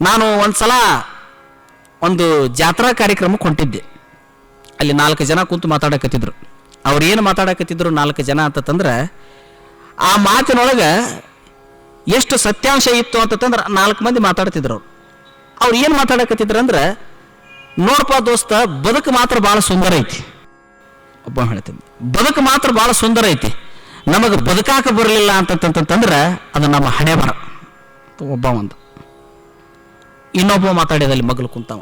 ನಾನು ಒಂದ್ಸಲ ಒಂದು ಜಾತ್ರಾ ಕಾರ್ಯಕ್ರಮಕ್ಕೆ ಹೊಂಟಿದ್ದೆ. ಅಲ್ಲಿ ನಾಲ್ಕು ಜನ ಕುಂತು ಮಾತಾಡಕತ್ತಿದ್ರು. ಅವ್ರು ಏನು ಮಾತಾಡಕತ್ತಿದ್ರು ನಾಲ್ಕು ಜನ ಅಂತಂದ್ರೆ ಆ ಮಾತಿನೊಳಗೆ ಎಷ್ಟು ಸತ್ಯಾಂಶ ಇತ್ತು ಅಂತಂದ್ರೆ ನಾಲ್ಕು ಮಂದಿ ಮಾತಾಡ್ತಿದ್ರು ಅವ್ರು. ಅವ್ರು ಏನು ಮಾತಾಡಕತ್ತಿದ್ರು ಅಂದ್ರೆ ನೋಡಪ್ಪ ದೋಸ್ತ, ಬದುಕು ಮಾತ್ರ ಭಾಳ ಸುಂದರ ಐತಿ. ಒಬ್ಬ ಹೇಳ್ತೀನಿ. ಬದುಕು ಮಾತ್ರ ಭಾಳ ಸುಂದರ ಐತಿ. ನಮಗೆ ಬದುಕಾಕ ಬರಲಿಲ್ಲ ಅಂತಂತಂತಂದ್ರೆ ಅದು ನಮ್ಮ ಹಣೆ ಬರ ಒಬ್ಬ ಒಂದು. ಇನ್ನೊಬ್ಬ ಮಾತಾಡಿದಲ್ಲಿ ಮಗಲು ಕುಂತವ.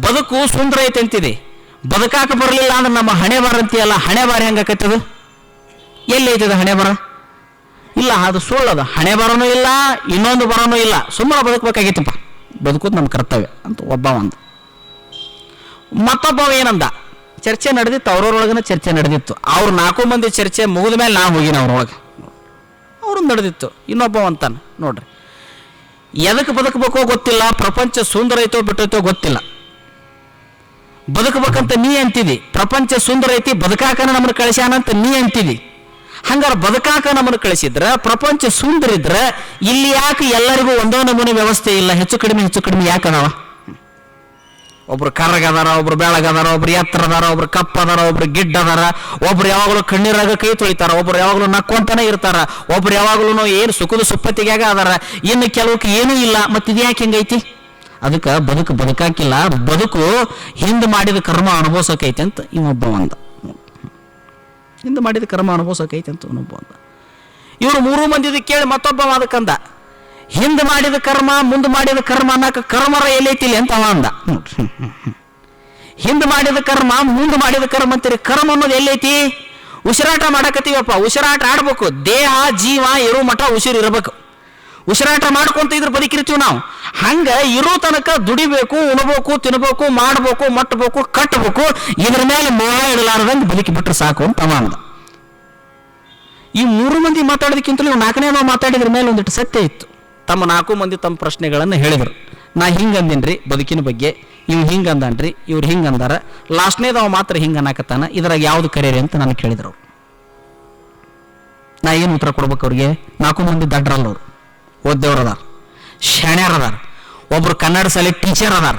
ಬದುಕು ಸುಂದರ ಐತೆ ಅಂತಿದೆ. ಬದುಕಾಕ ಬರಲಿಲ್ಲ ಅಂದ್ರೆ ನಮ್ಮ ಹಣೆ ಬಾರ ಅಂತೀಯಲ್ಲ, ಹಣೆ ಬಾರ ಹೆಂಗಾಕತ್ತದು ಎಲ್ಲಿ ಐತದ ಹಣೆ ಬರ? ಇಲ್ಲ, ಅದು ಸುಳ್ಳದ. ಹಣೆ ಬರನೂ ಇಲ್ಲ, ಇನ್ನೊಂದು ಬರನೂ ಇಲ್ಲ. ಸುಮ್ಮನೆ ಬದುಕಬೇಕಾಗಿತ್ತಪ್ಪ. ಬದುಕೋದು ನಮ್ಮ ಕರ್ತವ್ಯ ಅಂತ ಒಬ್ಬ ಒಂದು. ಮತ್ತೊಬ್ಬವ ಏನಂದ? ಚರ್ಚೆ ನಡೆದಿತ್ತು, ಅವ್ರವ್ರೊಳಗನ ಚರ್ಚೆ ನಡೆದಿತ್ತು. ಅವ್ರು ನಾಲ್ಕು ಮಂದಿ ಚರ್ಚೆ ಮುಗಿದ ಮೇಲೆ ನಾವು ಹೋಗಿನ ಅವ್ರೊಳಗೆ. ಅವ್ರು ನಡೆದಿತ್ತು. ಇನ್ನೊಬ್ಬ ಅಂತಾನೆ, ನೋಡ್ರಿ. ಎದಕ್ಕೆ ಬದುಕಬೇಕೋ ಗೊತ್ತಿಲ್ಲ, ಪ್ರಪಂಚ ಸುಂದರ ಐತೋ ಬಿಟ್ಟೈತೋ ಗೊತ್ತಿಲ್ಲ. ಬದುಕಬೇಕಂತ ನೀ ಅಂತಿದಿ, ಪ್ರಪಂಚ ಸುಂದರ ಐತಿ, ಬದುಕಾಕನ ನಮ್ಮನ್ನು ಕಳಿಸ್ಯಾನಂತ ನೀ ಅಂತಿದಿ. ಹಂಗಾರೆ ಬದುಕಾಕ ನಮ್ಮನ್ನು ಕಳಿಸಿದ್ರ, ಪ್ರಪಂಚ ಸುಂದರ ಇದ್ರೆ, ಇಲ್ಲಿ ಯಾಕೆ ಎಲ್ಲರಿಗೂ ಒಂದೋ ನಮೂನೆ ವ್ಯವಸ್ಥೆ ಇಲ್ಲ, ಹೆಚ್ಚು ಕಡಿಮೆ ಹೆಚ್ಚು ಕಡಿಮೆ ಯಾಕೆ ಒಬ್ರು ಕರ್ರಗದಾರ ಒಬ್ರು ಬೆಳಗದಾರ ಒಬ್ರು ಎತ್ತರ ಅದಾರ, ಒಬ್ರು ಕಪ್ಪ ಅದಾರ, ಒಬ್ರು ಗಿಡ್ಡ ಅದಾರ. ಒಬ್ರು ಯಾವಾಗಲೂ ಕಣ್ಣೀರಾಗ ಕೈ ತೊಳಿತಾರ, ಒಬ್ರು ಯಾವಾಗಲೂ ನಕ್ಕೊಂತಾನೆ ಇರ್ತಾರ. ಒಬ್ರು ಯಾವಾಗಲೂ ಏನು ಸುಖದ ಸುಪ್ಪತ್ತಿಗ್ಯಾಗ ಅದಾರ. ಇನ್ನು ಕೆಲವಕ್ಕೆ ಏನೂ ಇಲ್ಲ, ಮತ್ತೆ ಇದ್ಯಾಕೆ ಹೆಂಗೈತಿ? ಅದಕ್ಕೆ ಬದುಕು ಬದುಕಾಕಿಲ್ಲ, ಬದುಕು ಹಿಂದೆ ಮಾಡಿದ ಕರ್ಮ ಅನುಭವಿಸೋಕೈತೆ ಅಂತ ಇವೊಬ್ಬ ಅಂದ ಹಿಂದೆ ಮಾಡಿದ ಕರ್ಮ ಅನುಭವಿಸೋಕೈತೆ ಅಂತ ಇವನೊಬ್ಬ ಅಂದ ಇವರು ಮೂರು ಮಂದಿದ ಕೇಳಿ ಮತ್ತೊಬ್ಬ ಅದಕ್ಕಂದ ಹಿಂದೆ ಮಾಡಿದ ಕರ್ಮ, ಮುಂದೆ ಮಾಡಿದ ಕರ್ಮ ಅನ್ನಕ ಕರ್ಮರ ಎಲ್ಲೈತಿಲಿ ಅಂತ ಅಂದ. ಹಿಂದೆ ಮಾಡಿದ ಕರ್ಮ, ಮುಂದೆ ಮಾಡಿದ ಕರ್ಮ ಅಂತೀರಿ. ಕರ್ಮ ಅನ್ನೋದು ಎಲ್ಲೈತಿ ಉಸಿರಾಟ ಮಾಡಕತ್ತೀವಪ್ಪ. ಉಸಿರಾಟ ಆಡ್ಬೇಕು. ದೇಹ, ಜೀವ, ಇರೋ, ಮಠ, ಉಸಿರು ಇರಬೇಕು. ಉಸಿರಾಟ ಮಾಡ್ಕೊಂತ ಇದ್ರ ಬದುಕಿರ್ತೀವಿ ನಾವು. ಹಂಗ ಇರೋ ತನಕ ದುಡಿಬೇಕು, ಉಣಬೇಕು, ತಿನ್ಬೇಕು, ಮಾಡ್ಬೇಕು, ಮಟ್ಟಬೇಕು ಕಟ್ಟಬೇಕು ಇದ್ರ ಮೇಲೆ ಮೋಹ ಇಡಲಾರ್ದಂಗೆ ಬದುಕಿ ಬಿಟ್ರೆ ಸಾಕು ಅಂತ ಅಂದ. ಈ ಮೂರು ಮಂದಿ ಮಾತಾಡೋದಕ್ಕಿಂತಲೂ ನಾಲ್ಕನೇ ಮಾತಾಡಿದ್ರ ಮೇಲೆ ಒಂದಿಟ್ಟು ಸತ್ಯ ಇತ್ತು. ತಮ್ಮ ನಾಲ್ಕು ಮಂದಿ ತಮ್ಮ ಪ್ರಶ್ನೆಗಳನ್ನು ಹೇಳಿದರು. ನಾ ಹಿಂಗೆ ಅಂದಿನ್ರಿ, ಬದುಕಿನ ಬಗ್ಗೆ. ಇವ್ ಹಿಂಗೆ ಅಂದನ್ರಿ, ಇವ್ರು ಹಿಂಗೆ ಅಂದಾರ. ಲಾಸ್ಟ್ನೇದವ ಮಾತ್ರ ಹಿಂಗೆ ಅನ್ನಕತ್ತಾನ. ಇದ್ರಾಗ ಯಾವ್ದು ಕರೀರಿ ಅಂತ ನಾನು ಕೇಳಿದರು. ನಾ ಏನು ಉತ್ತರ ಕೊಡ್ಬೇಕು ಅವ್ರಿಗೆ? ನಾಲ್ಕು ಮಂದಿ ದಡ್ರಲ್ಲ ಅವರು ಓದ್ದವ್ರು ಅದಾರ. ಶಣ್ಯರ್ ಅದಾರ. ಒಬ್ರು ಕನ್ನಡ ಶಾಲೆ ಟೀಚರ್ ಅದಾರ.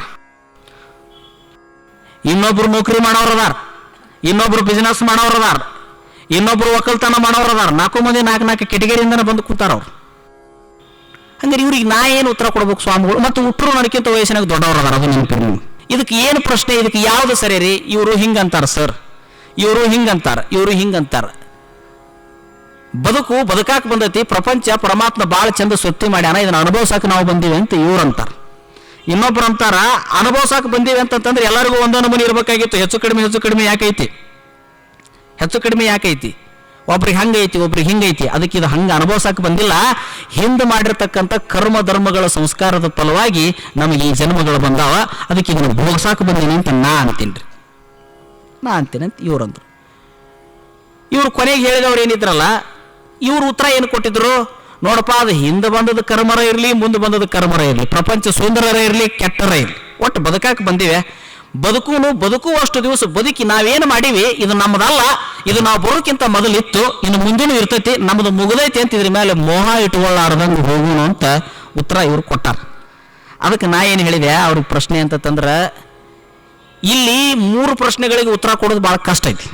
ಇನ್ನೊಬ್ರು ನೌಕರಿ ಮಾಡೋರು ಅದಾರ. ಇನ್ನೊಬ್ರು ಬಿಸ್ನೆಸ್ ಮಾಡೋರು ಅದಾರ. ಇನ್ನೊಬ್ರು ಒಕ್ಕಲ್ತನ ಮಾಡೋರು ಅದಾರ. ನಾಲ್ಕು ಮಂದಿ ನಾಲ್ಕು ನಾಲ್ಕು ಕೆಟಗರಿಯಿಂದನೇ ಬಂದು ಕೂತಾರ ಅವ್ರು. ಹಂಗಾರೆ ಇವ್ರಿಗೆ ನಾ ಏನು ಉತ್ತರ ಕೊಡ್ಬೇಕು ಸ್ವಾಮಿಗಳು? ಮತ್ತು ಹುಟ್ಟರು ನನಗಿಂತ ವಯಸ್ಸಿನಾಗ ದೊಡ್ಡವ್ರು ಅದಾರ ಅದು ನೆನಪಿರಿ ನೀವು. ಇದಕ್ಕೆ ಏನು ಪ್ರಶ್ನೆ, ಇದಕ್ಕೆ ಯಾವ್ದು ಸರಿ ರೀ? ಇವರು ಹಿಂಗಂತಾರ ಸರ್. ಇವರು ಹಿಂಗಂತಾರ ಇವರು ಹಿಂಗಂತಾರ. ಬದುಕು ಬದುಕಾಕ ಬಂದೈತಿ, ಪ್ರಪಂಚ ಪರಮಾತ್ಮ ಭಾಳ ಚಂದ ಸೊತ್ತಿ ಮಾಡ್ಯಾನ, ಇದನ್ನ ಅನುಭವಿಸಾಕ ನಾವು ಬಂದೀವಿ ಅಂತ ಇವ್ರು ಅಂತಾರೆ. ಇನ್ನೊಬ್ರು ಅಂತಾರ, ಅನುಭವಿಸಾಕ ಬಂದೀವಿ ಅಂತಂದ್ರೆ ಎಲ್ಲರಿಗೂ ಒಂದೊಂದು ಮನೆ ಇರಬೇಕಾಗಿತ್ತು, ಹೆಚ್ಚು ಕಡಿಮೆ ಹೆಚ್ಚು ಕಡಿಮೆ ಯಾಕೈತಿ? ಹೆಚ್ಚು ಕಡಿಮೆ ಯಾಕೈತಿ? ಒಬ್ರಿಗೆ ಹಂಗೈತಿ ಒಬ್ರಿಗೆ ಹಿಂಗೈತಿ ಅದಕ್ಕೆ ಇದು ಹಂಗೆ ಅನುಭವಿಸಕ್ಕೆ ಬಂದಿಲ್ಲ. ಹಿಂದೆ ಮಾಡಿರ್ತಕ್ಕಂಥ ಕರ್ಮ ಧರ್ಮಗಳ ಸಂಸ್ಕಾರದ ಫಲವಾಗಿ ನಮಗೆ ಈ ಜನ್ಮಗಳು ಬಂದಾವ. ಅದಕ್ಕೆ ಇದನ್ನು ಭೋಗ್ಸಾಕ ಬಂದೀನಿ ಅಂತ ನಾ ಅಂತೀನಿ ರೀ. ನಾ ಅಂತೀನಿ ಅಂತ ಇವ್ರಂದ್ರು ಇವ್ರು ಕೊನೆಗೆ ಹೇಳಿದವ್ರು ಏನಿದ್ರಲ್ಲ, ಇವ್ರು ಉತ್ತರ ಏನು ಕೊಟ್ಟಿದ್ರು? ನೋಡಪ್ಪ, ಅದು ಹಿಂದೆ ಬಂದದ ಕರ್ಮರ ಇರಲಿ, ಮುಂದೆ ಬಂದದ ಕರ್ಮರ ಇರಲಿ. ಪ್ರಪಂಚ ಸುಂದರರ ಇರಲಿ, ಕೆಟ್ಟರ ಇರಲಿ. ಒಟ್ಟು ಬದುಕಾಕ ಬಂದಿವೆ. ಬದುಕೂನು, ಬದುಕುವಷ್ಟು ದಿವಸ ಬದುಕಿ ನಾವೇನು ಮಾಡೀವಿ? ಇದು ನಮ್ಮದಲ್ಲ ಇದು ನಾವು ಬರೋಕ್ಕಿಂತ ಮೊದಲಿತ್ತು. ಇನ್ನು ಮುಂದಿನ ಇರ್ತೈತಿ. ನಮ್ಮದು ಮುಗಿದೈತಿ ಅಂತ ಇದ್ರ ಮೇಲೆ ಮೋಹ ಇಟ್ಕೊಳ್ಳಾರ್ದಂಗೆ ಹೋಗೋಣ ಅಂತ ಉತ್ತರ ಇವ್ರು ಕೊಟ್ಟಾರ. ಅದಕ್ಕೆ ನಾ ಏನು ಹೇಳಿದೆ? ಅವ್ರಿಗೆ ಪ್ರಶ್ನೆ ಅಂತಂದ್ರೆ ಇಲ್ಲಿ ಮೂರು ಪ್ರಶ್ನೆಗಳಿಗೆ ಉತ್ತರ ಕೊಡೋದು ಭಾಳ ಕಷ್ಟ ಐತಿ.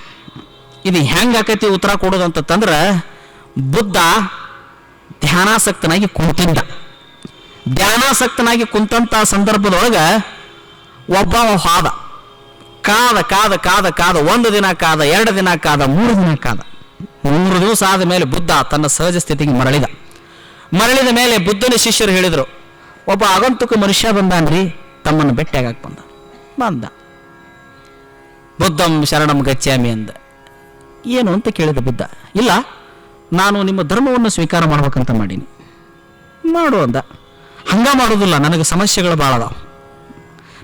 ಇದು ಹೆಂಗೆ ಆಕೈತಿ ಉತ್ತರ ಕೊಡೋದು ಅಂತಂದ್ರೆ ಬುದ್ಧ ಧ್ಯಾನಾಸಕ್ತನಾಗಿ ಕುಂತಿದ್ದ. ಧ್ಯಾನಾಸಕ್ತನಾಗಿ ಕುಂತಂತ ಸಂದರ್ಭದೊಳಗೆ ಒಬ್ಬ ಹಾದ ಕಾದ ಕಾದ ಕಾದ ಕಾದ. ಒಂದು ದಿನ ಕಾದ, ಎರಡು ದಿನ ಕಾದ, ಮೂರು ದಿನ ಕಾದ. ಮೂರು ದಿವಸ ಆದ ಮೇಲೆ ಬುದ್ಧ ತನ್ನ ಸಹಜ ಸ್ಥಿತಿಗೆ ಮರಳಿದ. ಮರಳಿದ ಮೇಲೆ ಬುದ್ಧನ ಶಿಷ್ಯರು ಹೇಳಿದರು, ಒಬ್ಬ ಆಗಂತುಕ ಮನುಷ್ಯ ಬಂದಾನ್ರಿ, ತಮ್ಮನ್ನು ಭೇಟಿಯಾಗಕ್ಕೆ ಬಂದ. ಬಂದ. ಬುದ್ಧಂ ಶರಣಂ ಗಚ್ಚಾಮಿ ಅಂದ. ಏನು ಅಂತ ಕೇಳಿದ ಬುದ್ಧ, ಇಲ್ಲ, ನಾನು ನಿಮ್ಮ ಧರ್ಮವನ್ನು ಸ್ವೀಕಾರ ಮಾಡ್ಬೇಕಂತ ಮಾಡೀನಿ. ಮಾಡು ಅಂದ. ಹಂಗ ಮಾಡೋದಿಲ್ಲ, ನನಗೆ ಸಮಸ್ಯೆಗಳು ಭಾಳ ಅದಾವ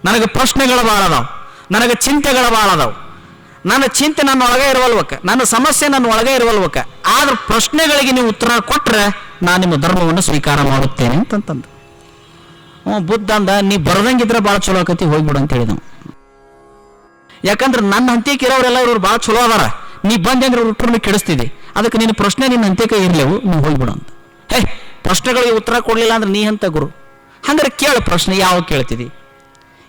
ನನಗೆ ಪ್ರಶ್ನೆಗಳು ಭಾಳ ಅದಾವೆ. ನನಗೆ ಚಿಂತೆಗಳು ಭಾಳ ಅದಾವ. ನನ್ನ ಚಿಂತೆ ನನ್ನ ಒಳಗೆ ಇರವಲ್ವಕ್ಕ, ನನ್ನ ಸಮಸ್ಯೆ ನನ್ನ ಒಳಗೆ ಇರುವಲ್ವಕ್ಕ. ಆದ್ರೆ ಪ್ರಶ್ನೆಗಳಿಗೆ ನೀವು ಉತ್ತರ ಕೊಟ್ರೆ ನಾನು ನಿಮ್ಮ ಧರ್ಮವನ್ನು ಸ್ವೀಕಾರ ಮಾಡುತ್ತೇನೆ ಅಂತಂತಂದ. ಹ್ಞೂ, ಬುದ್ಧ ಅಂದ, ನೀ ಬರದಂಗಿದ್ರೆ ಭಾಳ ಚಲೋ ಆಕತಿ, ಹೋಗ್ಬಿಡು ಅಂತ ಹೇಳಿದವು ಯಾಕಂದ್ರೆ ನನ್ನ ಹಂತಿಕೆ ಇರೋರೆಲ್ಲ ಇವ್ರು ಭಾಳ ಚಲೋ ಅದಾರ. ನೀ ಬಂದೆ ಅಂದ್ರೆ ಉತ್ತರನ ಕೆಡಿಸ್ತಿದ್ದೆ ಅದಕ್ಕೆ ನಿನ್ನ ಪ್ರಶ್ನೆ ನಿನ್ನ ಅಂತ್ಯಕ ಇರಲೇವು ನೀವು ಹೋಗ್ಬಿಡು ಅಂತ. ಹೇ, ಪ್ರಶ್ನೆಗಳಿಗೆ ಉತ್ತರ ಕೊಡಲಿಲ್ಲ ಅಂದ್ರೆ ನೀ ಅಂತ ಗುರು? ಹಂಗಾರೆ ಕೇಳು ಪ್ರಶ್ನೆ ಯಾವ ಕೇಳ್ತಿದಿ?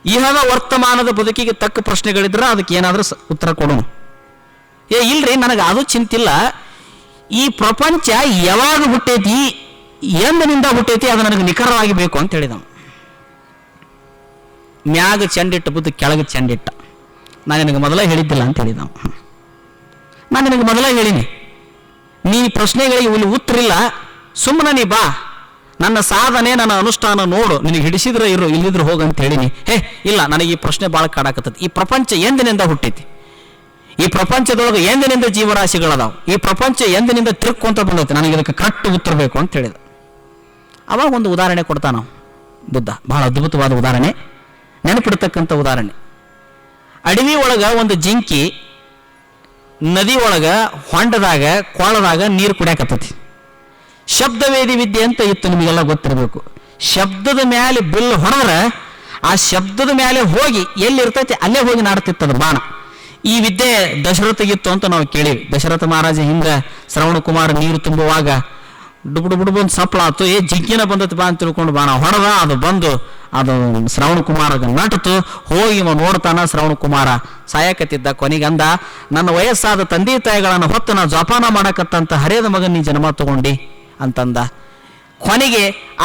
ಇಹದ ವರ್ತಮಾನದ ಬದುಕಿಗೆ ತಕ್ಕ ಪ್ರಶ್ನೆಗಳಿದ್ರೆ ಅದಕ್ಕೆ ಏನಾದರೂ ಉತ್ತರ ಕೊಡೋಣ. ಏ, ಇಲ್ರಿ, ನನಗೆ ಅದು ಚಿಂತಿಲ್ಲ. ಈ ಪ್ರಪಂಚ ಯಾವಾಗ ಹುಟ್ಟೈತಿ, ಎಂದಿನಿಂದ ಹುಟ್ಟೈತಿ, ಅದು ನನಗೆ ನಿಖರವಾಗಿ ಬೇಕು ಅಂತ ಹೇಳಿದ ಮ್ಯಾಗ ಚೆಂಡಿಟ್ಟ ಬುದ್ಧ, ಕೆಳಗೆ ಚೆಂಡಿಟ್ಟ. ನಾನು ನಿನಗೆ ಮೊದಲೇ ಹೇಳಿದ್ದಿಲ್ಲ ಅಂತ ಹೇಳಿದ. ನಾನು ನಿನಗೆ ಮೊದಲೇ ಹೇಳಿನಿ. ನೀ ಪ್ರಶ್ನೆಗಳಿಗೆ ಇಲ್ಲಿ ಉತ್ತರ ಇಲ್ಲ. ಸುಮ್ಮನೆ ನೀ ಬಾ. ನನ್ನ ಸಾಧನೆ, ನನ್ನ ಅನುಷ್ಠಾನ ನೋಡು, ನಿನಗೆ ಹಿಡಿಸಿದ್ರೆ ಇರು, ಇಲ್ಲಿದ್ರೆ ಹೋಗು ಅಂತ ಹೇಳಿನಿ. ಹೇ, ಇಲ್ಲ, ನನಗೆ ಈ ಪ್ರಶ್ನೆ ಭಾಳ ಕಾಡಾಕತ್ತದ ಈ ಪ್ರಪಂಚ ಎಂದಿನಿಂದ ಹುಟ್ಟೈತಿ? ಈ ಪ್ರಪಂಚದೊಳಗೆ ಎಂದಿನಿಂದ ಜೀವರಾಶಿಗಳದಾವ? ಈ ಪ್ರಪಂಚ ಎಂದಿನಿಂದ ತಿರುಕೊಂತ ಬಂದೈತೆ? ನನಗೆ ಇದಕ್ಕೆ ಕರೆಕ್ಟ್ ಉತ್ತರ ಬೇಕು ಅಂತ ಹೇಳಿದ. ಅವಾಗ ಒಂದು ಉದಾಹರಣೆ ಕೊಡ್ತಾನ ಬುದ್ಧ, ಬಹಳ ಅದ್ಭುತವಾದ ಉದಾಹರಣೆ. ನೆನಪಿಡ್ತಕ್ಕಂಥ ಉದಾಹರಣೆ. ಅಡವಿ ಒಳಗೆ ಒಂದು ಜಿಂಕಿ, ನದಿ ಒಳಗೆ ಹೊಂಡದಾಗ, ಕೊಳದಾಗ ನೀರು ಕುಡಿಯಾಕತ್ತೈತಿ. ಶಬ್ದವೇದಿ ವಿದ್ಯೆ ಅಂತ ಇತ್ತು ನಿಮಗೆಲ್ಲ ಗೊತ್ತಿರಬೇಕು. ಶಬ್ದದ ಮೇಲೆ ಬಿಲ್ ಹೊಡೆದ್ರೆ ಆ ಶಬ್ದದ ಮೇಲೆ ಹೋಗಿ ಎಲ್ಲಿರ್ತೈತಿ ಅಲ್ಲೇ ಹೋಗಿ ನಾಡ್ತಿತ್ತದ ಬಾಣ. ಈ ವಿದ್ಯೆ ದಶರಥಗಿತ್ತು ಅಂತ ನಾವು ಕೇಳಿವಿ. ದಶರಥ ಮಹಾರಾಜ ಹಿಂಗ ಶ್ರವಣ ಕುಮಾರ ನೀರು ತುಂಬುವಾಗ ಡುಬು ಡುಬು ಬಂದು ಸಪ್ಳ ಆತು, ಏ, ಜಿಗ್ಗಿನ ಬಂದತಿ ಬಾ ಅಂತ ತಿಳ್ಕೊಂಡು ಬಾಣ ಹೊಡೆದ, ಅದು ಬಂದು ಅದು ಶ್ರವಣ ಕುಮಾರಗ ನಟತು. ಹೋಗಿ ಇವ ನೋಡ್ತಾನ ಶ್ರವಣ ಕುಮಾರ. ಸಾಯಕತ್ತಿದ್ದ ಕೊನೆಗಂದ ನನ್ನ ವಯಸ್ಸಾದ ತಂದೆ ತಾಯಿಗಳನ್ನು ಹೊತ್ತು ನಾ ಜೋಪಾನ ಮಾಡಕತ್ತಂತ ಹರಿಯದ ಮಗನ್ ನೀ ಜನ್ಮ ತಗೊಂಡಿ. ಅಂತಂದ. ಕೊನೆಗೆ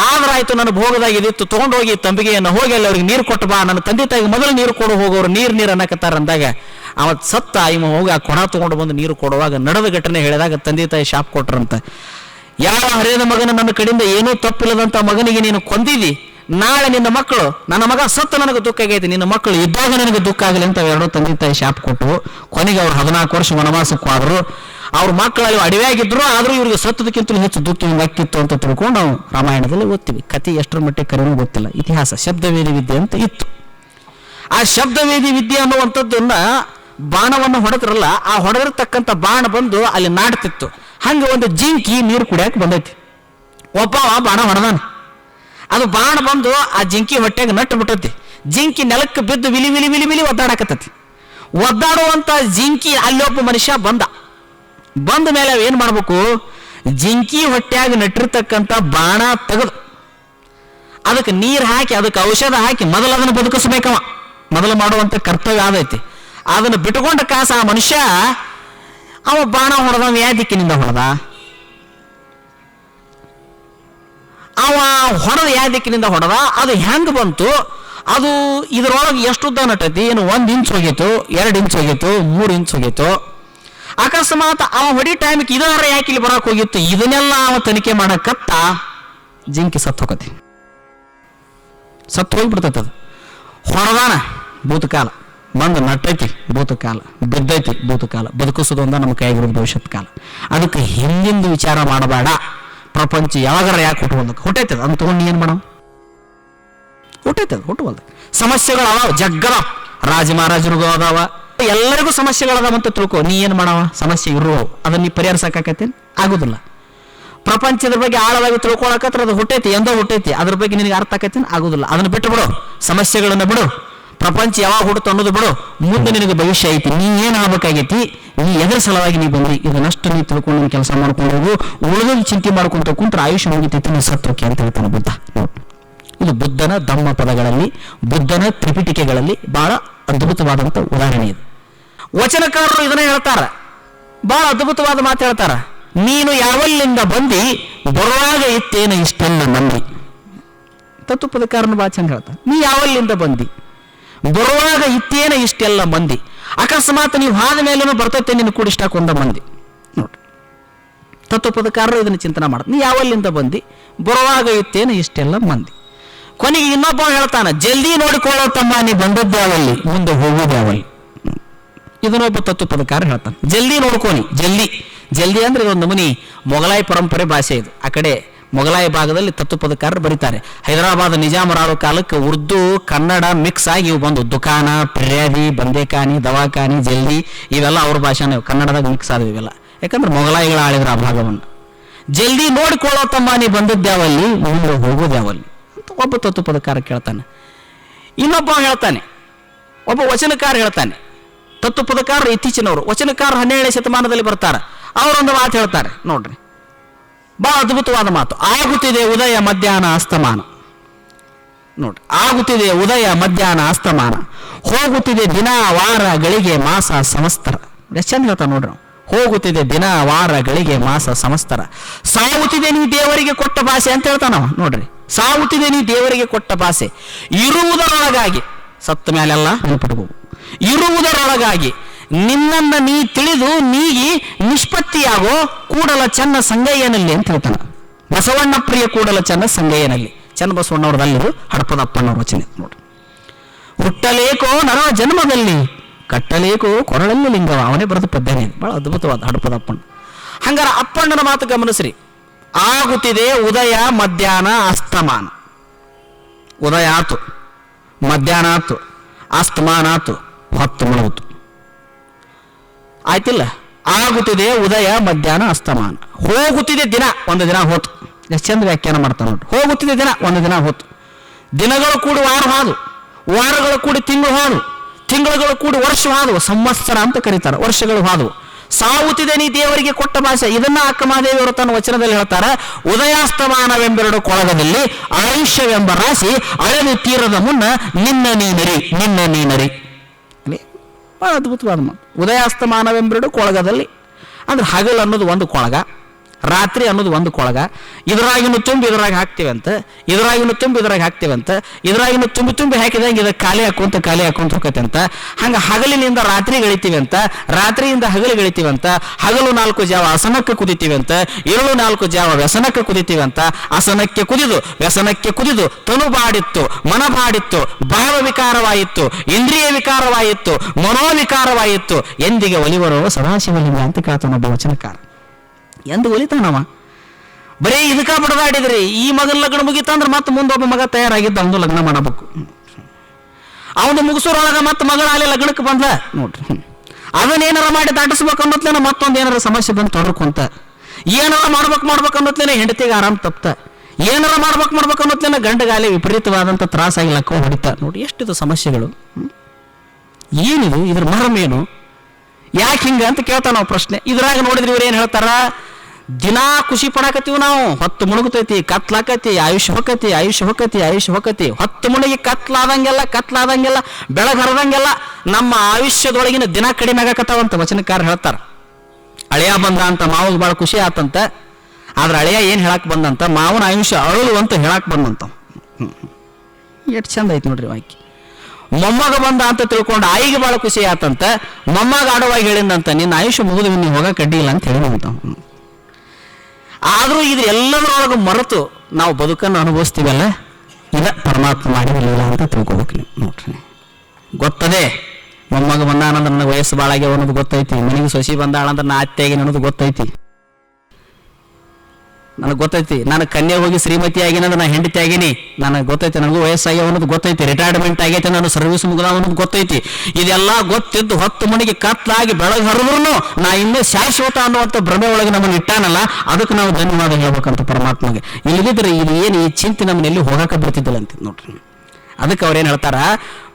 ಆದ್ರಾಯ್ತು, ನನ್ನ ಭೋಗದಾಗ ಇದಿತ್ತು, ತಗೊಂಡೋಗಿ ತಂಬಿಗೆಯನ್ನು, ಹೋಗಿ ಅಲ್ಲಿ ಅವ್ರಿಗೆ ನೀರು ಕೊಟ್ಟು ಬಾ, ನನ್ನ ತಂದೆ ತಾಯಿಗೆ ಮೊದಲು ನೀರು ಕೊಡು, ಹೋಗೋರು ನೀರು ನೀರು ಅನ್ನಕತ್ತಾರ ಅಂದಾಗ, ಅವತ್ ಸತ್ತ ಇವ ಹೋಗಿ ಆ ಕೊಣ ತಗೊಂಡು ಬಂದು ನೀರು ಕೊಡುವಾಗ ನಡೆದ ಘಟನೆ ಹೇಳಿದಾಗ ತಂದೆ ತಾಯಿ ಶಾಪ್ ಕೊಟ್ರಂತ. ಯಾವ ಹರಿಯದ ಮಗನ ನನ್ನ ಕಡೆಯಿಂದ ಏನೂ ತಪ್ಪಿಲ್ಲದಂತ ಮಗನಿಗೆ ನೀನು ಕೊಂದಿದಿ? ನಾಳೆ ನಿನ್ನ ಮಕ್ಕಳು, ನನ್ನ ಮಗ ಸತ್ತು ನನಗೆ ದುಃಖ ಆಗೈತಿ, ನಿನ್ನ ಮಕ್ಕಳು ಇದ್ದಾಗ ನನಗೆ ದುಃಖ ಆಗಲಿ ಅಂತ ಎರಡು ತಂದೆ ತಾಯಿ ಶಾಪ್ ಕೊಟ್ಟು ಕೊನೆಗೆ ಅವ್ರು ಹದಿನಾಲ್ಕು ವರ್ಷ ವನವಾಸಕ್ಕೆ ಹೋದ್ರು ಅವ್ರ ಮಕ್ಕಳಲ್ಲಿ ಅಡವೆಯಾಗಿದ್ರು ಆದರೂ ಇವ್ರಿಗೆ ಸತ್ತದಕ್ಕಿಂತಲೂ ಹೆಚ್ಚು ದುಃಖ ಹಿಂಗೆ ಆಗ್ತಿತ್ತು ಅಂತ ತಿಳ್ಕೊಂಡು ನಾವು ರಾಮಾಯಣದಲ್ಲಿ ಓದ್ತೀವಿ. ಕತೆ ಎಷ್ಟರ ಮಟ್ಟಿಗೆ ಕರೆಯೂ ಗೊತ್ತಿಲ್ಲ. ಇತಿಹಾಸ, ಶಬ್ದವೇದಿ ವಿದ್ಯೆ ಅಂತ ಇತ್ತು. ಆ ಶಬ್ದವೇದಿ ವಿದ್ಯೆ ಅನ್ನುವಂಥದ್ದನ್ನ ಬಾಣವನ್ನು ಹೊಡೆದ್ರಲ್ಲ, ಆ ಹೊಡೆದಿರ್ತಕ್ಕಂಥ ಬಾಣ ಬಂದು ಅಲ್ಲಿ ನಾಡ್ತಿತ್ತು. ಹಂಗೆ ಒಂದು ಜಿಂಕಿ ನೀರು ಕುಡಿಯಕ್ಕೆ ಬಂದೈತಿ. ಒಬ್ಬ ಬಾಣ ಹೊಡೆದಾನ. ಅದು ಬಾಣ ಬಂದು ಆ ಜಿಂಕಿ ಹೊಟ್ಟೆಗೆ ನಟ್ಟು ಬಿಟ್ಟತಿ. ಜಿಂಕಿ ನೆಲಕ್ಕೆ ಬಿದ್ದು ವಿಲಿ ವಿಲಿ ವಿಲಿ ವಿಲಿ ಒದ್ದಾಡಕತ್ತತಿ. ಒದ್ದಾಡುವಂಥ ಜಿಂಕಿ ಅಲ್ಲಿ ಒಬ್ಬ ಮನುಷ್ಯ ಬಂದ. ಬಂದ ಮೇಲೆ ಏನು ಮಾಡಬೇಕು? ಜಿಂಕಿ ಹೊಟ್ಟೆಯಾಗಿ ನಟ್ಟಿರ್ತಕ್ಕಂಥ ಬಾಣ ತೆಗೆದು ಅದಕ್ಕೆ ನೀರು ಹಾಕಿ, ಅದಕ್ಕೆ ಔಷಧ ಹಾಕಿ ಮೊದಲು ಅದನ್ನು ಬದುಕಿಸ್ಬೇಕವ. ಮೊದಲು ಮಾಡುವಂತ ಕರ್ತವ್ಯ ಆದೈತಿ. ಅದನ್ನು ಬಿಟ್ಟುಕೊಂಡ ಕಾಸ ಆ ಮನುಷ್ಯ, ಅವ ಬಾಣ ಹೊಡೆದ ಯಾವ ದಿಕ್ಕಿನಿಂದ ಹೊಡೆದ. ಅವ ಹೊಡೆದ ಯಾವ ದಿಕ್ಕಿನಿಂದ ಹೊಡೆದ, ಅದು ಹೆಂಗೆ ಬಂತು? ಅದು ಇದ್ರೊಳಗೆ ಎಷ್ಟು ಉದ್ದ ನಟೈತಿ? ಏನು ಒಂದು ಇಂಚ್ ಹೋಗಿತ್ತು, ಎರಡು ಇಂಚ್ ಹೋಗಿತ್ತು, ಮೂರು ಇಂಚ್ ಹೋಗಿತ್ತು. ಅಕಸ್ಮಾತ್ ಅವ ಹೊಡಿ ಟೈಮ್ಗೆ ಇದಾರ ಯಾಕೆ ಇಲ್ಲಿ ಬರಕ್ ಹೋಗಿತ್ತು? ಇದನ್ನೆಲ್ಲ ಅವ ತನಿಖೆ ಮಾಡಕತ್ತ ಜಿಂಕಿ ಸತ್ತು ಹೋಗತಿ ಸತ್ತು ಹೋಗ್ಬಿಡ್ತೈತೆ ಅದು. ಹೊರದಾನ ಭೂತಕಾಲ. ಬಂದು ನಟ್ಟೈತಿ ಭೂತಕಾಲ. ಬಿದ್ದೈತಿ ಭೂತಕಾಲ. ಬದುಕಿಸೋದೊಂದ ನಮ್ಮ ಕೈಗಿರೋದು ಭವಿಷ್ಯತ್ ಕಾಲ. ಅದಕ್ಕೆ ಹಿಂದಿಂದು ವಿಚಾರ ಮಾಡಬೇಡ. ಪ್ರಪಂಚ ಯಾವಾಗಾರ ಯಾಕೆ ಹುಟ್ಟುವಲ್ದಕ್ಕೆ ಹುಟ್ಟೈತದ ಅಂತ ತಗೊಂಡು ಏನು ಮಾಡೋ ಹುಟ್ಟೈತದ ಹುಟ್ಟುವಲ್ದ. ಸಮಸ್ಯೆಗಳು ಅವ ಜಗ್ಗದ ರಾಜ ಮಹಾರಾಜರಿಗೂ ಅದಾವ. ಎಲ್ಲರಿಗೂ ಸಮಸ್ಯೆಗಳದಾವ ಅಂತ ತಿಳ್ಕೊ. ನೀ ಏನು ಮಾಡವ? ಸಮಸ್ಯೆ ಇರೋ ಅದನ್ನ ನೀ ಪರಿಹರಿಸಕ್ಕಾಕತ್ತೇನು ಆಗುದಿಲ್ಲ. ಪ್ರಪಂಚದ ಬಗ್ಗೆ ಆಳವಾಗಿ ತಿಳ್ಕೊಳಕತ್ರ ಅದು ಹುಟ್ಟೈತಿ, ಎಂದೋ ಹುಟ್ಟೈತಿ. ಅದ್ರ ಬಗ್ಗೆ ನಿನಗೆ ಅರ್ಥ ಆಕೈತಿ ಆಗುದಿಲ್ಲ. ಅದನ್ನ ಬಿಟ್ಟು ಬಿಡು. ಸಮಸ್ಯೆಗಳನ್ನ ಬಿಡು. ಪ್ರಪಂಚ ಯಾವಾಗ ಹುಡುತ ಅನ್ನೋದು ಬಿಡು. ಮುಂದೆ ನಿನಗೆ ಭವಿಷ್ಯ ಐತಿ. ನೀ ಏನು ಆಗ್ಬೇಕಾಗೈತಿ? ನೀ ಎದ್ರ ಸಲುವಾಗಿ ನೀ ಬಂದಿ ಇದನ್ನಷ್ಟು ನೀ ತಿಳ್ಕೊಂಡು ಕೆಲಸ ಮಾಡ್ಕೊಂಡು ಹೋಗು. ಉಳಿದ ಚಿಂತೆ ಮಾಡ್ಕೊಂತ ಕುಂತ್ರ ಆಯುಷ್ಯ ಮುಗಿತೈತಿ ನೀ ಸತ್ತೋಕೆ ಅಂತ ಹೇಳ್ತಾನೆ ಬುದ್ಧ. ಇದು ಬುದ್ಧನ ಧಮ್ಮ ಪದಗಳಲ್ಲಿ, ಬುದ್ಧನ ತ್ರಿಪಿಟಿಕೆಗಳಲ್ಲಿ ಬಹಳ ಅದ್ಭುತವಾದಂತ ಉದಾಹರಣೆ ಇದು. ವಚನಕಾರರು ಇದನ್ನ ಹೇಳ್ತಾರೆ. ಬಹಳ ಅದ್ಭುತವಾದ ಮಾತು ಹೇಳ್ತಾರ. ನೀನು ಯಾವಲ್ಲಿಂದ ಬಂದಿ, ಬರುವಾಗ ಇತ್ತೇನು ಇಷ್ಟೆಲ್ಲ ನಂಬಿ. ತತ್ವಪದಕಾರನ ಭಾಳ ಚಂದ ಹೇಳ್ತಾರೆ. ನೀ ಯಾವಲ್ಲಿಂದ ಬಂದಿ, ಬರುವಾಗ ಇತ್ತೇನ ಇಷ್ಟೆಲ್ಲ ಮಂದಿ. ಅಕಸ್ಮಾತ್ ನೀವು ಹಾದ ಮೇಲೂ ಬರ್ತೈತೆ, ನಿನ್ನ ಕೂಡ ಇಷ್ಟ ಕೊಂದ ಮಂದಿ. ನೋಡ್ರಿ. ತತ್ವಪದಕಾರರು ಇದನ್ನು ಚಿಂತನೆ ಮಾಡ್ತಾರೆ. ನೀ ಯಾವಲ್ಲಿಂದ ಬಂದಿ, ಬರುವಾಗ ಇತ್ತೇನ ಇಷ್ಟೆಲ್ಲ ಮಂದಿ. ಕೊನೆಗೆ ಇನ್ನೊಬ್ಬ ಹೇಳ್ತಾನೆ, ಜಲ್ದಿ ನೋಡಿಕೊಳ್ಳೋ ತಮ್ಮ ನೀ ಬಂದದ್ದು ಯಾವಲ್ಲಿ ಮುಂದೆ ಹೋಗೋದು ಯಾವಲ್ಲಿ ಇದನ್ನೊಬ್ಬ ತತ್ವಪದಕಾರ ಹೇಳ್ತಾನೆ, ಜಲ್ದಿ ನೋಡ್ಕೊನಿ, ಜಲ್ದಿ. ಜಲ್ದಿ ಅಂದ್ರೆ ಇದೊಂದು ನಮೂನಿ ಮೊಘಲಾಯಿ ಪರಂಪರೆ ಭಾಷೆ ಇದು. ಆ ಕಡೆ ಮೊಘಲಾಯಿ ಭಾಗದಲ್ಲಿ ತತ್ವಪದಕಾರರು ಬರೀತಾರೆ. ಹೈದರಾಬಾದ್ ನಿಜಾಮರಾವ್ ಕಾಲಕ್ಕೆ ಉರ್ದು, ಕನ್ನಡ ಮಿಕ್ಸ್ ಆಗಿ ಇವು ಬಂದು ದುಕಾನ ಫಿರ್ಯಾದಿ ಬಂದೇಕಾನಿ ದವಾಖಾನಿ, ಜಲ್ದಿ, ಇವೆಲ್ಲ ಅವ್ರ ಭಾಷೆನ ಕನ್ನಡದಾಗ ಮಿಕ್ಸ್ ಆದವು ಇವೆಲ್ಲ. ಯಾಕಂದ್ರೆ ಮೊಘಲಾಯಿಗಳು ಆಳಿದ್ರ ಆ ಭಾಗವನ್ನು. ಜಲ್ದಿ ನೋಡಿಕೊಳ್ಳೋ ತಮ್ಮ ನೀ ಬಂದದ್ದ್ಯಾವಲ್ಲಿ ಮುಂದೆ ಹೋಗೋದ್ಯಾವಲ್ಲಿ ಒಬ್ಬ ತತ್ವಪದಕಾರ ಕೇಳ್ತಾನೆ. ಇನ್ನೊಬ್ಬ ಹೇಳ್ತಾನೆ, ಒಬ್ಬ ವಚನಕಾರ ಹೇಳ್ತಾನೆ. ತತ್ವಪದಕಾರರು ಇತ್ತೀಚಿನವರು, ವಚನಕಾರ ಹನ್ನೆರಡನೇ ಶತಮಾನದಲ್ಲಿ ಬರ್ತಾರೆ. ಅವರೊಂದು ಮಾತು ಹೇಳ್ತಾರೆ, ನೋಡ್ರಿ. ಬಹಳ ಅದ್ಭುತವಾದ ಮಾತು, ಆಗುತ್ತಿದೆ ಉದಯ, ಮಧ್ಯಾಹ್ನ, ಅಸ್ತಮಾನ. ನೋಡ್ರಿ, ಆಗುತ್ತಿದೆ ಉದಯ, ಮಧ್ಯಾಹ್ನ, ಅಸ್ತಮಾನ. ಹೋಗುತ್ತಿದೆ ದಿನ, ವಾರ, ಗಳಿಗೆ, ಮಾಸ ಸಮಸ್ತರ ಎಷ್ಟು ಚಂದ ಹೇಳ್ತಾನೆ ನೋಡ್ರಿ. ಹೋಗುತ್ತಿದೆ ದಿನ ವಾರ ಗಳಿಗೆ ಮಾಸ ಸಮಸ್ತರ. ಸಾವುತ್ತಿದೆ ನೀ ದೇವರಿಗೆ ಕೊಟ್ಟ ಭಾಷೆ ಅಂತ ಹೇಳ್ತಾನವ ನೋಡ್ರಿ. ಸಾವುತ್ತಿದೆ ನೀ ದೇವರಿಗೆ ಕೊಟ್ಟ ಭಾಷೆ. ಇರುವುದರೊಳಗಾಗಿ, ಸತ್ತ ಮೇಲೆಲ್ಲ ನೆನಪಿಡ್ಬೋದು ಇರುವುದರೊಳಗಾಗಿ ನಿನ್ನನ್ನ ನೀ ತಿಳಿದು ನೀಗಿ ನಿಷ್ಪತ್ತಿಯಾಗೋ ಕೂಡಲ ಚೆನ್ನ ಸಂಗಯ್ಯನಲ್ಲಿ ಅಂತ ಹೇಳ್ತಾನ. ಬಸವಣ್ಣ ಪ್ರಿಯ ಕೂಡಲ ಚೆನ್ನ ಸಂಗಯ್ಯನಲ್ಲಿ. ಚೆನ್ನ ಬಸವಣ್ಣವ್ರದಲ್ಲಿ ಹಡಪದಪ್ಪನವ್ರ ರಚನೆ ನೋಡಿ ಹುಟ್ಟಲೇಕೋ ನರ ಜನ್ಮದಲ್ಲಿ ಕಟ್ಟಲೇಕೋ ಕೊರಳಲ್ಲಿ ಲಿಂಗವ, ಅವನೇ ಬರೆದ ಪದ್ಯನೇ. ಬಹಳ ಅದ್ಭುತವಾದ ಹಡಪದಪ್ಪಣ್ಣ ಹಂಗಾರ ಅಪ್ಪಣ್ಣನ ಮಾತು ಗಮನಿಸ್ರಿ. ಆಗುತ್ತಿದೆ ಉದಯ ಮಧ್ಯಾಹ್ನ ಅಸ್ತಮಾನ. ಉದಯ ಆತು, ಮಧ್ಯಾಹ್ನ ಆತು, ಅಸ್ತಮಾನ ಆತು, ಹೊತ್ತು ಮುಳುಗುತ್ತು ಆಯ್ತಿಲ್ಲ? ಆಗುತ್ತಿದೆ ಉದಯ ಮಧ್ಯಾಹ್ನ ಅಸ್ತಮಾನ. ಹೋಗುತ್ತಿದೆ ದಿನ, ಒಂದು ದಿನ ಹೋತು. ಎಷ್ಟು ಚಂದ ವ್ಯಾಖ್ಯಾನ ಮಾಡ್ತಾನೆ ಹೋಗುತ್ತಿದೆ ದಿನ, ಒಂದು ದಿನ ಹೋತು. ದಿನಗಳು ಕೂಡಿ ವಾರ ಹಾದು, ವಾರಗಳು ಕೂಡಿ ತಿಂಗಳು ಹಾದು. ತಿಂಗಳುಗಳು ಕೂಡಿ ವರ್ಷ ಹಾದವು, ಸಂವತ್ಸರ ಅಂತ ಕರೀತಾರೆ, ವರ್ಷಗಳು ಹಾದವು. ಸಾವುತಿದೆ ನೀ ದೇವರಿಗೆ ಕೊಟ್ಟ ಭಾಷೆ. ಇದನ್ನ ಅಕ್ಕಮಹಾದೇವಿಯವರು ತನ್ನ ವಚನದಲ್ಲಿ ಹೇಳ್ತಾರೆ, ಉದಯಾಸ್ತಮಾನವೆಂಬೆರಡು ಕೊಳಗದಲ್ಲಿ ಆಯುಷ್ಯವೆಂಬ ರಾಶಿ ಅಳೆದು ತೀರದ ಮುನ್ನ ನಿನ್ನ ನೀನರಿ ನಿನ್ನ ನೀನರಿ ಬಹಳ ಅದ್ಭುತವಾದ ಉದಯಾಸ್ತಮಾನವೆಂಬೆರಡು ಕೊಳಗದಲ್ಲಿ. ಅಂದ್ರೆ ಹಗಲು ಅನ್ನೋದು ಒಂದು ಕೊಳಗ. ರಾತ್ರಿ ಅನ್ನೋದು ಒಂದು ಕೊಳಗ. ಇದರಾಗಿನು ತುಂಬಿ ಇದ್ರಾಗ ಹಾಕ್ತೀವಿ ಅಂತ ಇದ್ರಾಗಿನ ತುಂಬಿ ಇದ್ರಾಗ ಹಾಕ್ತೀವಿ ಅಂತ ಇದ್ರಾಗಿನ ತುಂಬಿ ತುಂಬಿ ಹಾಕಿದಂಗೆ ಇದಕ್ಕೆ ಖಾಲಿ ಹಾಕೊಂತ ಖಾಲಿ ಹಾಕೊಂತ ಹೋಗತ್ತೆ ಅಂತ. ಹಂಗ ಹಗಲಿನಿಂದ ರಾತ್ರಿ ಗಳಿತೀವಿ ಅಂತ ರಾತ್ರಿಯಿಂದ ಹಗಲು ಗಳಿತೀವಿ ಅಂತ ಹಗಲು ನಾಲ್ಕು ಜಾವ ಅಸನಕ್ಕೆ ಕುದಿತೀವಿ ಅಂತ ಏಳು ನಾಲ್ಕು ಜಾವ ವ್ಯಸನಕ್ಕೆ ಕುದಿತೀವಿ ಅಂತ ಅಸನಕ್ಕೆ ಕುದಿದು, ವ್ಯಸನಕ್ಕೆ ಕುದಿದು, ತನು ಬಾಡಿತ್ತು, ಮನ ಬಾಡಿತ್ತು ಭಾವ ವಿಕಾರವಾಯಿತು ಇಂದ್ರಿಯ ವಿಕಾರವಾಯಿತು ಮನೋವಿಕಾರವಾಯಿತು ಎಂದಿಗೆ ಒಲಿವರು ಸದಾಶಿವಲಿಂಗ ಅಂತ ಕೇಳ್ತಾನ ಒಬ್ಬ ವಚನಕಾರ. ಎಂದು ಒಲಿತಾನವ. ಬರೀ ಇದಕ್ಕ ಬಡದಾಡಿದ್ರಿ, ಈ ಮಗನ ಲಗ್ನ ಮುಗಿತಂದ್ರೆ ಮತ್ತೆ ಮುಂದೊಬ್ಬ ಮಗ ತಯಾರಾಗಿದ್ದ ಅವನು ಲಗ್ನ ಮಾಡಬೇಕು. ಅವನು ಮುಗಿಸೋರೊಳಗ ಮತ್ತೆ ಮಗಳ ಅಲ್ಲಿ ಲಗ್ನಕ್ಕೆ ಬಂದ ನೋಡ್ರಿ. ಅದನ್ನ ಏನಾರ ಮಾಡಿ ದಾಟಿಸ್ಬೇಕು ಅನ್ನೋತ್ಲೇನ ಮತ್ತೊಂದು ಏನಾರ ಸಮಸ್ಯೆ ಬಂದು ತೊಡರ್ಕೊಂತ. ಏನಾರ ಮಾಡ್ಬೇಕು ಮಾಡ್ಬೇಕು ಅನ್ನೋತ್ಲೇನೆ ಹೆಂಡತಿಗೆ ಆರಾಮ್ ತಪ್ತ. ಏನಾರ ಮಾಡ್ಬೇಕು ಮಾಡ್ಬೇಕು ಅನ್ನೋತ್ಲೇನ ಗಂಡಗಾಲಿ ವಿಪರೀತವಾದಂಥ ತ್ರಾಸಾಗಿ ಲಕ್ಕ ಹೊಡಿತ ನೋಡಿ ಎಷ್ಟಿದು ಸಮಸ್ಯೆಗಳು? ಏನಿದು, ಇದ್ರ ಮರಮೇನು? ಯಾಕೆ ಹಿಂಗ ಅಂತ ಕೇಳ್ತಾನ ನಾವು ಪ್ರಶ್ನೆ. ಇದ್ರಾಗ ನೋಡಿದ್ರೆ ಇವ್ರು ಏನು ಹೇಳ್ತಾರ? ದಿನಾ ಖುಷಿ ಪಡಾಕತ್ತೀವಿ ನಾವು. ಹೊತ್ತು ಮುಳುಗುತೈತಿ, ಕತ್ಲಾಕತಿ, ಆಯುಷ್ಯ ಹೊಕ್ಕತಿ ಆಯುಷ್ಯ ಹೊಕ್ಕತಿ ಆಯುಷ್ಯ ಹೊಕ್ಕತಿ. ಹೊತ್ತು ಮುಳುಗಿ ಕತ್ಲಾದಂಗೆಲ್ಲ ಕತ್ಲಾದಂಗೆಲ್ಲ, ಬೆಳಗ್ ಹರದಂಗೆಲ್ಲ ನಮ್ಮ ಆಯುಷ್ಯದೊಳಗಿನ ದಿನ ಕಡಿಮೆ ಆಗಕತ್ತಾವಂತ ವಚನಕಾರ ಹೇಳ್ತಾರ. ಅಳಿಯ ಬಂದ ಅಂತ ಮಾವಗ್ ಭಾಳ ಖುಷಿ ಆತಂತ. ಆದ್ರೆ ಅಳಿಯ ಏನ್ ಹೇಳಕ್ ಬಂದಂತ? ಮಾವನ ಆಯುಷ್ಯ ಅಳಲು ಅಂತ ಹೇಳಕ್ ಬಂದಂತ. ಎಷ್ಟು ಚಂದ ಐತಿ ನೋಡ್ರಿ ವಾಕಿ ಮೊಮ್ಮಗ ಬಂದ ಅಂತ ತಿಳ್ಕೊಂಡು ಆಯಿಗೆ ಭಾಳ ಖುಷಿ ಆತಂತ. ಮೊಮ್ಮಗ ಆಡುವಾಗ ಹೇಳಿದಂತ ನಿನ್ನ ಆಯುಷ್ಯ ಮುಗಿದು ನೀವು ಹೋಗಕ್ಕೆ ಅಡ್ಡಿ ಇಲ್ಲ ಅಂತ ಹೇಳಿದಂತ ಆದರೂ ಇದು ಎಲ್ಲದರೊಳಗೆ ಮರೆತು ನಾವು ಬದುಕನ್ನು ಅನುಭವಿಸ್ತೀವಲ್ಲ? ಇದ ಪರಮಾತ್ಮ ಮಾಡಿರಲಿಲ್ಲ ಅಂತ ತಿಳ್ಕೊಬೇಕು ನೀವು. ನೋಡ್ರಿ. ಗೊತ್ತದೆ. ಮೊಮ್ಮಗ ಬಂದಾನಂದ್ರೆ ನನಗೆ ವಯಸ್ಸು ಭಾಳ ಆಗ್ಯಾವ ಅನ್ನೋದು ಗೊತ್ತೈತಿ. ನನಗೆ ಸೊಸಿ ಬಂದಾಳಂದ್ರೆ ನಾ ಅತ್ತೆಗೆ ಅನ್ನೋದು ಗೊತ್ತೈತಿ. ನನಗೆ ಗೊತ್ತೈತಿ. ನಾನು ಕನ್ಯೆ ಹೋಗಿ ಶ್ರೀಮತಿ ಆಗಿನ ನಾನು ಹೆಂಡತಿ ಆಗಿನಿ. ನನಗೆ ಗೊತ್ತೈತಿ, ನನಗೂ ವಯಸ್ಸಾಗಿ ಅನ್ನೋದು ಗೊತ್ತೈತಿ. ರಿಟೈರ್ಮೆಂಟ್ ಆಗೈತೆ ನಾನು ಸರ್ವಿಸ್ ಮುಗಿದಾವ ಅನ್ನೋದು ಗೊತ್ತೈತಿ. ಇದೆಲ್ಲ ಗೊತ್ತಿದ್ದು ಹೊತ್ತು ಮಣಿಗೆ ಕತ್ಲಾಗಿ ಬೆಳಗ್ಗೆ ಹರಿದ್ರು ನಾ ಇನ್ನೂ ಶಾಶ್ವತ ಅನ್ನುವಂಥ ಭ್ರಮೆ ಒಳಗೆ ನಮ್ಮನ್ನು ಇಟ್ಟಾನಲ್ಲ, ಅದಕ್ಕೆ ನಾವು ಧನ್ಯವಾದ ಹೇಳ್ಬೇಕಂತ ಪರಮಾತ್ಮಗೆ ಇಲ್ಲಿದ್ರೆ ಇದು ಏನು ಈ ಚಿಂತೆ ನಮ್ಮನ್ನ ಎಲ್ಲಿ ಹೋಗಕ್ಕೆ ಬರ್ತಿದ್ದಿಲ್ಲ ಅಂತ ನೋಡ್ರಿ ಅದಕ್ಕೆ ಅವ್ರೇನು ಹೇಳ್ತಾರ,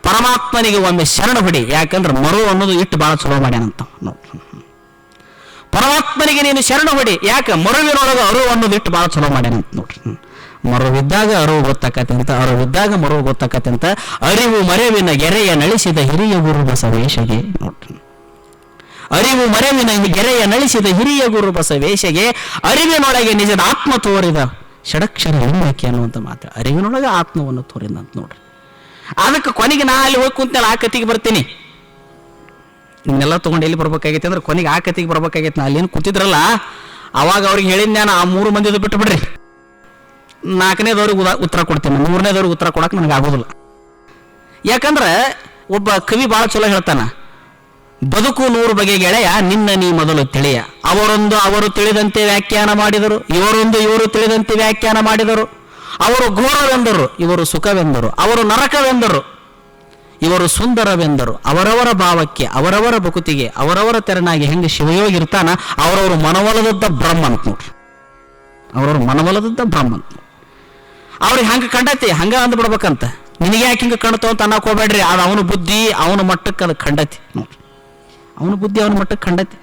ಪರಮಾತ್ಮನಿಗೆ ಒಮ್ಮೆ ಶರಣ ಹೊಡಿ. ಯಾಕಂದ್ರೆ ಮರು ಅನ್ನೋದು ಇಟ್ಟು ಭಾಳ ಚಲೋ ಮಾಡ್ಯಾನಂತ ನೋಡ್ರಿ ಪರಮಾತ್ಮನಿಗೆ ನೀನು ಶರಣ ಹೊಡಿ. ಯಾಕೆ? ಮರುವಿನೊಳಗೆ ಅರು ಅನ್ನೋದು ಇಟ್ಟು ಭಾಳ ಚಲೋ ಮಾಡ್ಯಾನ ನೋಡ್ರಿ. ಮರವಿದ್ದಾಗ ಅರಿವು ಅಂತ, ಅರಿವಿದ್ದಾಗ ಮರುವು ಗೊತ್ತಕ್ಕಂತ ಅರಿವು ಮರೆವಿನ ಗೆರೆಯ ನಳಿಸಿದ ಹಿರಿಯ ಗುರು ಬಸವೇಶಗೆ ನೋಡ್ರಿ. ಅರಿವು ಮರೆವಿನ ಗೆರೆಯ ನಳಿಸಿದ ಹಿರಿಯ ಗುರು ಬಸವೇಶಗೆ ಅರಿವಿನೊಳಗೆ ನಿಜದ ಆತ್ಮ ತೋರಿದ ಷಡಕ್ಷರ ಲಿಂಗಕ್ಕೆ ಅನ್ನುವಂಥ ಮಾತು. ಅರಿವಿನೊಳಗೆ ಆತ್ಮವನ್ನು ತೋರಿದಂತ ನೋಡ್ರಿ. ಅದಕ್ಕೆ ಕೊನೆಗೆ ನಾ ಅಲ್ಲಿ ಹೋಗಿ ಕುಂತಲ್ಲ ಆ ಕತಿಗೆ ಬರ್ತೀನಿ. ಇವನ್ನೆಲ್ಲ ತೊಗೊಂಡು ಎಲ್ಲಿ ಬರ್ಬೇಕಾಗೈತಿ ಅಂದ್ರೆ ಕೊನೆಗೆ ಆ ಕತೆಗೆ ಬರ್ಬೇಕಾಗೈತೆ. ನಾ ಅಲ್ಲೇನು ಕೂತಿದ್ರಲ್ಲ, ಅವಾಗ ಅವ್ರಿಗೆ ಹೇಳಿದ್ ನಾನು ಆ ಮೂರು ಮಂದಿದು ಬಿಟ್ಟು ಬಿಡ್ರಿ ನಾಲ್ಕನೇದವ್ರಿಗೆ ಉದಾ ಉತ್ತರ ಕೊಡ್ತೀನಿ. ಮೂರನೇದವ್ರಿಗೆ ಉತ್ತರ ಕೊಡಕ್ಕೆ ನನಗೆ ಆಗೋದಿಲ್ಲ. ಯಾಕಂದ್ರೆ ಒಬ್ಬ ಕವಿ ಭಾಳ ಚಲೋ ಹೇಳ್ತಾನ, ಬದುಕು ನೂರು ಬಗೆ ಗೆಳೆಯ ನಿನ್ನ ನೀ ಮೊದಲು ತಿಳಿಯ. ಅವರೊಂದು ಅವರು ತಿಳಿದಂತೆ ವ್ಯಾಖ್ಯಾನ ಮಾಡಿದರು, ಇವರೊಂದು ಇವರು ತಿಳಿದಂತೆ ವ್ಯಾಖ್ಯಾನ ಮಾಡಿದರು. ಅವರು ಘೋರವೆಂದರು, ಇವರು ಸುಖವೆಂದರು, ಅವರು ನರಕವೆಂದರು. ಇವರು ಸುಂದರವೆಂದರು. ಅವರವರ ಭಾವಕ್ಕೆ, ಅವರವರ ಬಕುತಿಗೆ ಅವರವರ ತೆರನಾಗಿ ಹೆಂಗೆ ಶಿವಯೋಗಿ ಇರ್ತಾನ ಅವರವರು ಮನವೊಲದದ್ದ ಬ್ರಹ್ಮ ಅಂತ ನೋಡ್ರಿ. ಅವರವ್ರ ಮನವೊಲದದ್ದ ಬ್ರಹ್ಮ ಅಂತ ಅವ್ರಿಗೆ ಹಂಗೆ ಕಂಡತಿ? ಹಂಗೆ ಅಂದ್ಬಿಡ್ಬೇಕಂತ ನಿನಗೆ ಯಾಕೆ ಹಿಂಗೆ ಕಣ್ತು ಅಂತ ಅನ್ನಕ್ ಹೋಗ್ಬೇಡ್ರಿ. ಅದು ಅವನ ಬುದ್ಧಿ, ಅವನ ಮಟ್ಟಕ್ಕೆ ಅದು ಕಂಡತಿ ನೋಡ್ರಿ. ಅವನ ಬುದ್ಧಿ, ಅವನ ಮಟ್ಟಕ್ಕೆ ಕಂಡತಿ.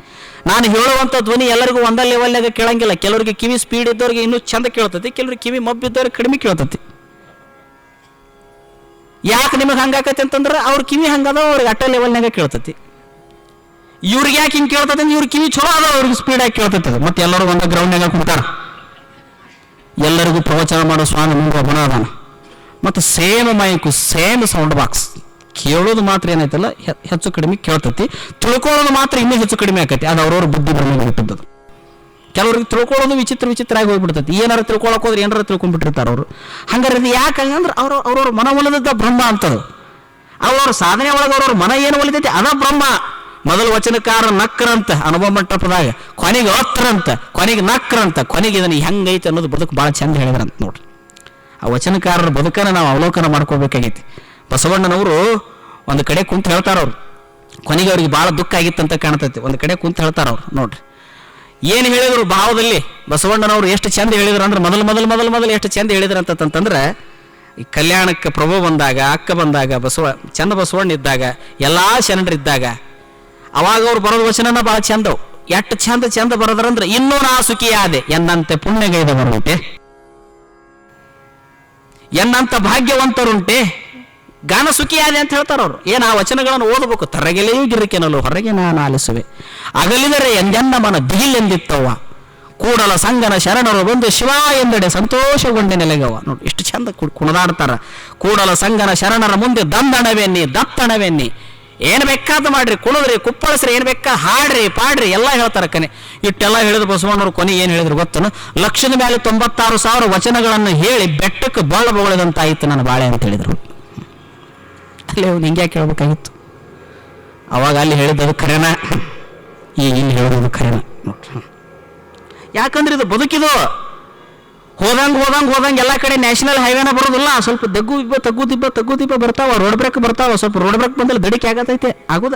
ನಾನು ಹೇಳುವಂಥ ಧ್ವನಿ ಎಲ್ಲರಿಗೂ ಒಂದ ಲೆವೆಲ್ನಾಗ ಕೇಳಂಗಿಲ್ಲ. ಕೆಲವರಿಗೆ ಕಿವಿ ಸ್ಪೀಡ್ ಇದ್ದವ್ರಿಗೆ ಇನ್ನೂ ಚಂದ ಕೇಳ್ತತಿ, ಕೆಲವ್ರಿಗೆ ಕಿವಿ ಮಬ್ಬಿದ್ದವ್ರಿಗೆ ಕಡಿಮೆ ಕೇಳ್ತತಿ. ಯಾಕೆ ನಿಮಗೆ ಹಂಗಾಕತಿ ಅಂತಂದ್ರೆ ಅವ್ರ ಕಿವಿ ಹಂಗದ ಅವ್ರಿಗೆ ಅಟ್ಟ ಲೆವೆಲ್ನಾಗ ಕೇಳ್ತತಿ. ಇವ್ರಿಗೆ ಯಾಕೆ ಹಿಂಗೆ ಕೇಳ್ತದೆ ಅಂದ್ರೆ ಇವ್ರ ಕಿವಿ ಚಲೋ ಅದ ಅವ್ರಿಗೆ ಸ್ಪೀಡ್ ಆಗಿ ಕೇಳ್ತೈತೆ ಅದು. ಮತ್ತೆ ಎಲ್ಲರೂ ಒಂದು ಗ್ರೌಂಡ್ನಾಗ ಕುಂತಾರ. ಎಲ್ಲರಿಗೂ ಪ್ರವಚನ ಮಾಡೋ, ಸ್ವಾಮಿ ಮುಂದೆ ಒಬ್ಬನ ಅದಾನ. ಮತ್ತು same mic same sound box ಕೇಳೋದು ಮಾತ್ರ ಏನೈತಲ್ಲ ಹೆಚ್ಚು ಕಡಿಮೆ ಕೇಳ್ತತಿ. ತಿಳ್ಕೊಳ್ಳೋದು ಮಾತ್ರ ಇನ್ನೂ ಹೆಚ್ಚು ಕಡಿಮೆ ಆಕೈತಿ. ಅದು ಅವ್ರವ್ರ ಬುದ್ಧಿ ಬರಲಿಗೆ ಬಿಟ್ಟದ್ದು ಕೆಲವ್ರಿಗೆ ತಿಳ್ಕೊಳ್ಳೋದು ವಿಚಿತ್ರ ವಿಚಿತ್ರ ಆಗಿ ಹೋಗ್ಬಿಡ್ತೈತಿ. ಏನಾರು ತಿಳ್ಕೊಳಕ್ ಹೋದ್ರೆ ಏನಾರು ತಿಳ್ಕೊಂಡ್ಬಿಟ್ಟಿರ್ತಾರೆ ಅವರು. ಹಂಗಾರೆ ಇದು ಯಾಕೆ ಹಂಗಂದ್ರೆ ಅವ್ರ ಅವ್ರವ್ರ ಮನ ಒಲಿದ ಬ್ರಹ್ಮ ಅಂತದು. ಅವ್ರವ್ರ ಸಾಧನೆ ಒಳಗೆ ಅವ್ರವ್ರ ಮನ ಏನು ಒಲಿತೈತಿ? ಅದ ಬ್ರಹ್ಮ. ಮೊದಲು ವಚನಕಾರ ನಕ್ರಂತ, ಅನುಭವ ಮಂಟಪದಾಗ. ಕೊನೆಗೆ ಅತ್ರಂತ ಕೊನೆಗೆ ನಕ್ರಂತ. ಕೊನೆಗೆ ಇದನ್ನು ಹೆಂಗೈತೆ ಅನ್ನೋದು ಬದುಕು ಭಾಳ ಚಂದ ಹೇಳಿದ್ರಂತ ನೋಡ್ರಿ. ಆ ವಚನಕಾರರ ಬದುಕನ್ನು ನಾವು ಅವಲೋಕನ ಮಾಡ್ಕೋಬೇಕಾಗೈತಿ. ಬಸವಣ್ಣನವರು ಒಂದು ಕಡೆ ಕುಂತು ಹೇಳ್ತಾರವ್ರು. ಕೊನೆಗೆ ಅವ್ರಿಗೆ ಭಾಳ ದುಃಖ ಆಗಿತ್ತಂತ ಕಾಣ್ತೈತಿ. ಒಂದು ಕಡೆ ಕುಂತು ಹೇಳ್ತಾರವ್ರು ನೋಡ್ರಿ. ಏನು ಹೇಳಿದ್ರು ಭಾವದಲ್ಲಿ? ಬಸವಣ್ಣನವರು ಎಷ್ಟು ಚಂದ ಹೇಳಿದ್ರು ಅಂದ್ರೆ ಮೊದಲು ಮೊದಲು ಮೊದಲು ಮೊದಲು ಎಷ್ಟು ಚಂದ ಹೇಳಿದ್ರು ಅಂತಂತಂದ್ರೆ ಈ ಕಲ್ಯಾಣಕ್ಕೆ ಪ್ರಭು ಬಂದಾಗ, ಅಕ್ಕ ಬಂದಾಗ, ಬಸವ ಚಂದ ಬಸವಣ್ಣ ಇದ್ದಾಗ, ಎಲ್ಲ ಶರಣರಿದ್ದಾಗ ಅವಾಗ ಅವ್ರು ಬರೋದು ವಚನನ ಭಾಳ ಚಂದವು. ಎಷ್ಟು ಚಂದ ಚಂದ ಬರೋದ್ರಂದ್ರೆ, ಇನ್ನೂ ನಾ ಸುಖಿಯಾದೆ ಎನ್ನಂತೆ ಪುಣ್ಯಗೈದ ಬರುಂಟೆ ಎನ್ನಂತ ಭಾಗ್ಯವಂತರುಂಟೆ. ಗಾನ ಸುಖಿಯಾದೆ ಅಂತ ಹೇಳ್ತಾರ ಅವ್ರು. ಏನು ಆ ವಚನಗಳನ್ನು ಓದಬೇಕು? ತರಗೆಲೆಯೂ ಗಿರಿಕೆನಲು ಹೊರಗೆ ನಾನು ಆಲಿಸುವೆ. ಅಗಲಿದರೆ ಎಂದೆನ್ನ ಮನ ದಿಗಿಲೆಂದಿತ್ತವ್ವ? ಕೂಡಲ ಸಂಗನ ಶರಣರು ಬಂದು ಶಿವ ಎಂದೆಡೆ ಸಂತೋಷಗೊಂಡೆ ನೆಲೆಗವ ನೋಡಿ ಎಷ್ಟು ಚಂದ ಕುಣದಾಡ್ತಾರ ಕುಣಿದಾಡ್ತಾರ. ಕೂಡಲ ಸಂಗನ ಶರಣರ ಮುಂದೆ ದಂದಣವೆನ್ನಿ ದತ್ತಣವೆನ್ನಿ ಏನು ಬೇಕಾದ ಮಾಡ್ರಿ, ಕುಣದ್ರಿ, ಕುಪ್ಪಳಸ್ರಿ, ಏನು ಬೇಕಾ ಹಾಡ್ರಿ, ಪಾಡ್ರಿ, ಎಲ್ಲ ಹೇಳ್ತಾರ ಕನೆ. ಇಟ್ಟೆಲ್ಲ ಹೇಳಿದ್ರು ಬಸವಣ್ಣವ್ರು, ಕೊನೆ ಏನು ಹೇಳಿದ್ರು ಗೊತ್ತನು? ಲಕ್ಷದ ಮೇಲೆ ತೊಂಬತ್ತಾರು ಸಾವಿರ ವಚನಗಳನ್ನು ಹೇಳಿ ಬೆಟ್ಟಕ್ಕೆ ಬಳ್ಳ ಐತ ನನ್ನ ಬಾಳೆ ಅಂತ ಹೇಳಿದ್ರು. ಅಲ್ಲಿ ಅವ್ನು ಹಿಂಗೆ ಕೇಳ್ಬೇಕಾಗಿತ್ತು ಅವಾಗ ಅಲ್ಲಿ ಹೇಳಿದ್ದು ಖರೇನ? ಈಗ ಇಲ್ಲಿ ಹೇಳೋದು ಖರೇನ? ಯಾಕಂದ್ರೆ ಇದು ಬದುಕಿದು. ಹೋದಂಗೆ ಹೋದಂಗೆ ಹೋದಂಗೆ ಎಲ್ಲ ಕಡೆ ನ್ಯಾಷನಲ್ ಹೈವೇನ ಬರೋದಿಲ್ಲ. ಸ್ವಲ್ಪ ದಗ್ಗು ಇಬ್ಬ ತಗ್ಗು ದಿಬ್ಬ ತಗ್ಗು ದಿಬ್ಬ ಬರ್ತಾವ, ರೋಡ್ ಬ್ರೇಕ್ ಬರ್ತಾವ. ಸ್ವಲ್ಪ ರೋಡ್ ಬ್ರೇಕ್ ಬಂದಲ್ಲಿ ದಡಿಕೆ ಆಗತೈತೆ. ಆಗೋದ?